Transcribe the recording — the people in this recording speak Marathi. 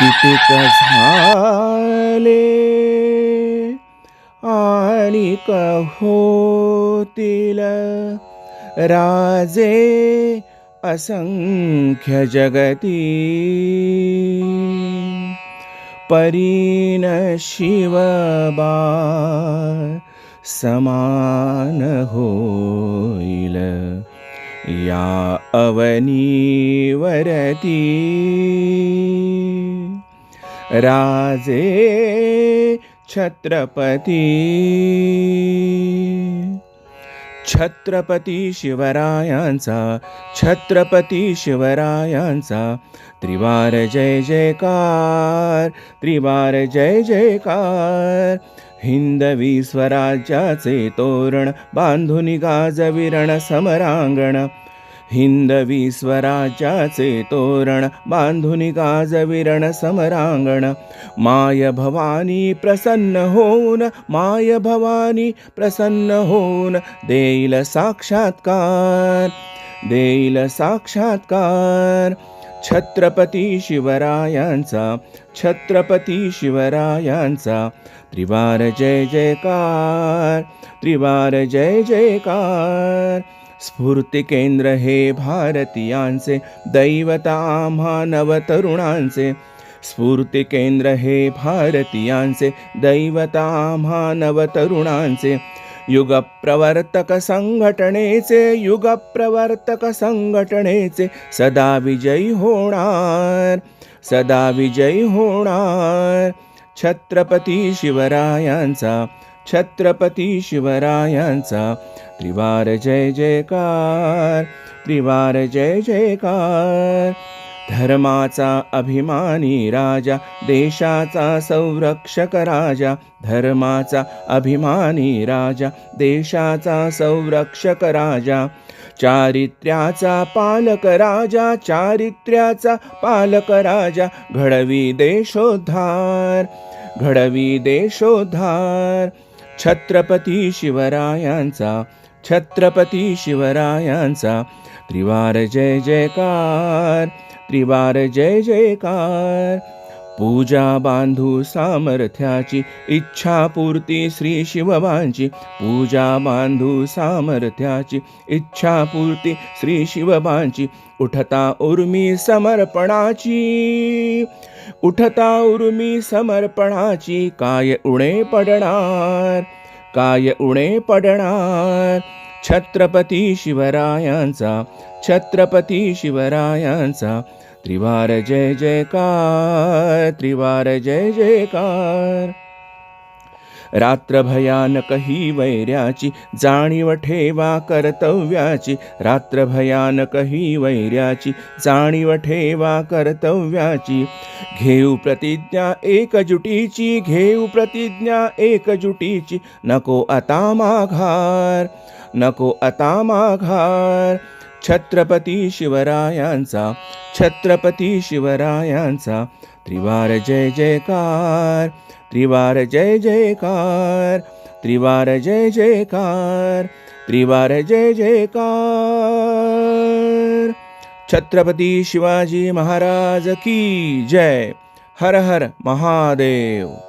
कितीक झाले? आणि होतील राजे असंख्य जगती. परीन शिवबा समान होईल. या अवनीवरती राजे छत्रपती। छत्रपती शिवरायांचा छत्रपती शिवरायांचा त्रिवार जय जयकार त्रिवार जय जयकार। हिंदवी स्वराज्याचे तोरण बांधुनी गाजविरण समरांगण हिंदवी स्वराज्याचे तोरण बांधुनी गाजविरण समरांगण. माय भवानी प्रसन्न होऊन माय भवानी प्रसन्न होऊन देईल साक्षात्कार देईल साक्षात्कार. छत्रपती शिवरायांचा छत्रपती शिवरायांचा त्रिवार जय जयकार त्रिवार जय जयकार. स्फूर्ती केंद्र हे भारतीयांचे दैवत आम्हा नवतरुणांचे स्फूर्ती केंद्र हे भारतीयांचे दैवत आम्हा नवतरुणांचे युगप्रवर्तक संघटनेचे युगप्रवर्तक संघटनेचे सदा विजयी होणार सदा विजयी होणार. छत्रपती शिवरायांचा छत्रपती शिवरायांचा. त्रिवार जय जयकार त्रिवार जय जयकार. धर्माचा अभिमानी राजा देशाचा संरक्षक राजा धर्माचा अभिमानी राजा देशाचा संरक्षक राजा. चारित्र्याचा पालक राजा चारित्र्याचा पालक राजा घडवी देशोद्धार घडवी देशोद्धार. छत्रपती शिवरायांचा छत्रपती शिवरायांचा. त्रिवार जय जयकार त्रिवार जय जयकार. पूजा बांधू सामर्थ्याची इच्छापूर्ती श्री शिवबांची. पूजा बांधू सामर्थ्याची इच्छापूर्ती श्री शिवबांची. उठता उर्मी समर्पणाची. उठता उर्मी समर्पणाची काय उणे पडणार? काय उणे पडणार? छत्रपती शिवरायांचा छत्रपती शिवरायांचा त्रिवार जय जयकार त्रिवार जय जयकार. रात्र भयानक ही वैर्याची जाणीव ठेवा कर्तव्याची. रात्र भयानक ही वैर्याची जाणीव ठेवा कर्तव्याची. घेऊ प्रतिज्ञा एकजुटीची घेऊ प्रतिज्ञा एकजुटीची. नको आता माघार नको आता माघार. छत्रपती शिवरायांचा छत्रपती शिवरायांचा. त्रिवार जय जयकार. त्रिवार जय जयकार त्रिवार जय जयकार त्रिवार जय जयकार। छत्रपती शिवाजी महाराज की जय। हर हर महादेव।